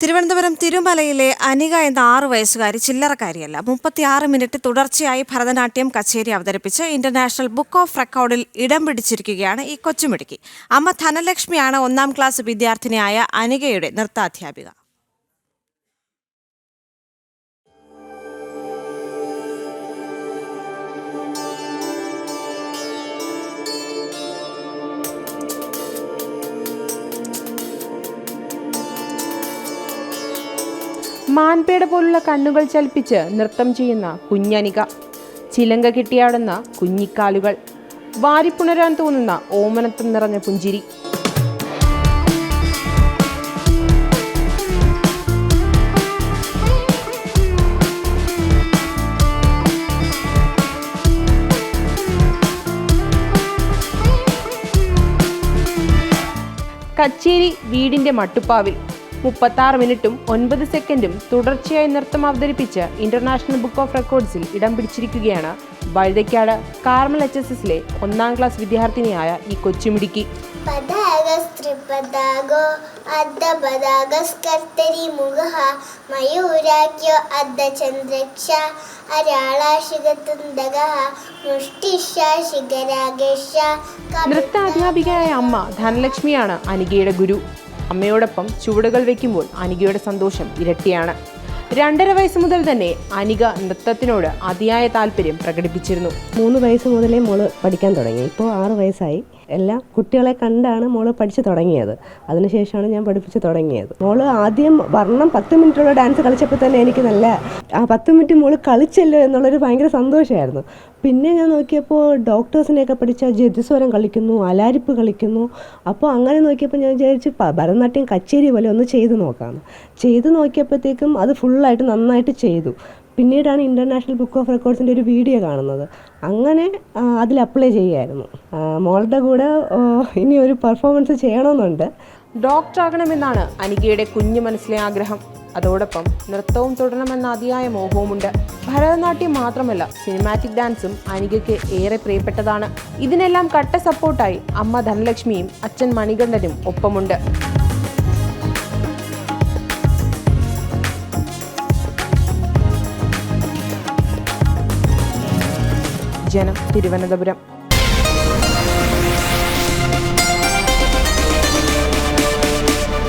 തിരുവനന്തപുരം തിരുമലയിലെ അനിക എന്ന ആറു വയസ്സുകാരി ചില്ലറക്കാരിയല്ല. മുപ്പത്തിയാറ് മിനിറ്റ് തുടർച്ചയായി ഭരതനാട്യം കച്ചേരി അവതരിപ്പിച്ച് ഇന്റർനാഷണൽ ബുക്ക് ഓഫ് റെക്കോർഡിൽ ഇടം പിടിച്ചിരിക്കുകയാണ് ഈ കൊച്ചുമിടുക്കി. അമ്മ ധനലക്ഷ്മിയാണ് ഒന്നാം ക്ലാസ് വിദ്യാർത്ഥിനിയായ അനികയുടെ നൃത്താധ്യാപിക. മാൻപേട പോലുള്ള കണ്ണുകൾ ചലിപ്പിച്ച് നൃത്തം ചെയ്യുന്ന കുഞ്ഞനിക. ചിലങ്ക കിട്ടിയാടുന്ന കുഞ്ഞിക്കാലുകൾ. വാരിപ്പുണരാൻ തോന്നുന്ന ഓമനത്തം നിറഞ്ഞ പുഞ്ചിരി. കച്ചേരി വീടിന്റെ മട്ടുപ്പാവിൽ. മുപ്പത്താറ് മിനിറ്റും ഒൻപത് സെക്കൻഡും തുടർച്ചയായി നൃത്തം അവതരിപ്പിച്ച് ഇന്റർനാഷണൽ ബുക്ക് ഓഫ് റെക്കോർഡ്സിൽ ഇടം പിടിച്ചിരിക്കുകയാണ്. വഴുതയ്ക്കാട് കാർമൽ എച്ച് എസ് എസിലെ ഒന്നാം ക്ലാസ് വിദ്യാർത്ഥിനിയായ ഈ കൊച്ചുമിടുക്കി. മുഖ അർദ്ധചന്ദ്രക്ഷ അരാളാശികതുണ്ടക മുഷ്ടിഷ ശിഖരാഗേഷ നൃത്താധ്യാപികയായ അമ്മ ധനലക്ഷ്മിയാണ് അനികയുടെ ഗുരു. അമ്മയോടൊപ്പം ചുവടുകൾ വയ്ക്കുമ്പോൾ അനികയുടെ സന്തോഷം ഇരട്ടിയാണ്. രണ്ടര വയസ്സ് മുതൽ തന്നെ അനിക നൃത്തത്തിനോട് അതിയായ താല്പര്യം പ്രകടിപ്പിച്ചിരുന്നു. മൂന്ന് വയസ്സ് മുതലേ മോൾ പഠിക്കാൻ തുടങ്ങി. ഇപ്പോൾ ആറ് വയസ്സായി. എല്ലാം കുട്ടികളെ കണ്ടാണ് മോൾ പഠിച്ചു തുടങ്ങിയത്. അതിനുശേഷമാണ് ഞാൻ പഠിപ്പിച്ചു തുടങ്ങിയത്. മോൾ ആദ്യം വർണം പത്ത് മിനിറ്റുള്ള ഡാൻസ് കളിച്ചപ്പോൾ തന്നെ എനിക്ക് നല്ല ആ പത്ത് മിനിറ്റ് മോൾ കളിച്ചല്ലോ എന്നുള്ളൊരു ഭയങ്കര സന്തോഷമായിരുന്നു പിന്നെ ഞാൻ നോക്കിയപ്പോൾ ഡോക്ടേഴ്സിനെയൊക്കെ പഠിച്ച ജതിസ്വരം കളിക്കുന്നു അലാരിപ്പ് കളിക്കുന്നു. അപ്പോൾ അങ്ങനെ നോക്കിയപ്പോൾ ഞാൻ വിചാരിച്ചു "പ- ഭരതനാട്യം കച്ചേരി പോലെ ഒന്ന് ചെയ്ത് നോക്കാമെന്ന് ചെയ്ത് നോക്കിയപ്പോഴത്തേക്കും അത് ഫുള്ളായിട്ട് നന്നായിട്ട് ചെയ്തു. പിന്നീടാണ് ഇന്റർനാഷണൽ ബുക്ക് ഓഫ് റെക്കോർഡ്സിന്റെ ഒരു വീഡിയോ കാണുന്നത്. അങ്ങനെ അതിൽ അപ്ലൈ ചെയ്യായിരുന്നു മോളുടെ കൂടെ ഇനി ഒരു പെർഫോമൻസ് ചെയ്യണമെന്നുണ്ട്. ഡോക്ടർ ആകണമെന്നാണ് അനികയുടെ കുഞ്ഞു മനസ്സിലെ ആഗ്രഹം. അതോടൊപ്പം നൃത്തവും തുടരണമെന്ന അതിയായ മോഹവുമുണ്ട്. ഭരതനാട്യം മാത്രമല്ല സിനിമാറ്റിക് ഡാൻസും അനികയ്ക്ക് ഏറെ പ്രിയപ്പെട്ടതാണ്. ഇതിനെല്ലാം കട്ട സപ്പോർട്ടായി അമ്മ ധനലക്ഷ്മിയും അച്ഛൻ മണികണ്ഠനും ഒപ്പമുണ്ട്. ജനം തിരുവനന്തപുരം.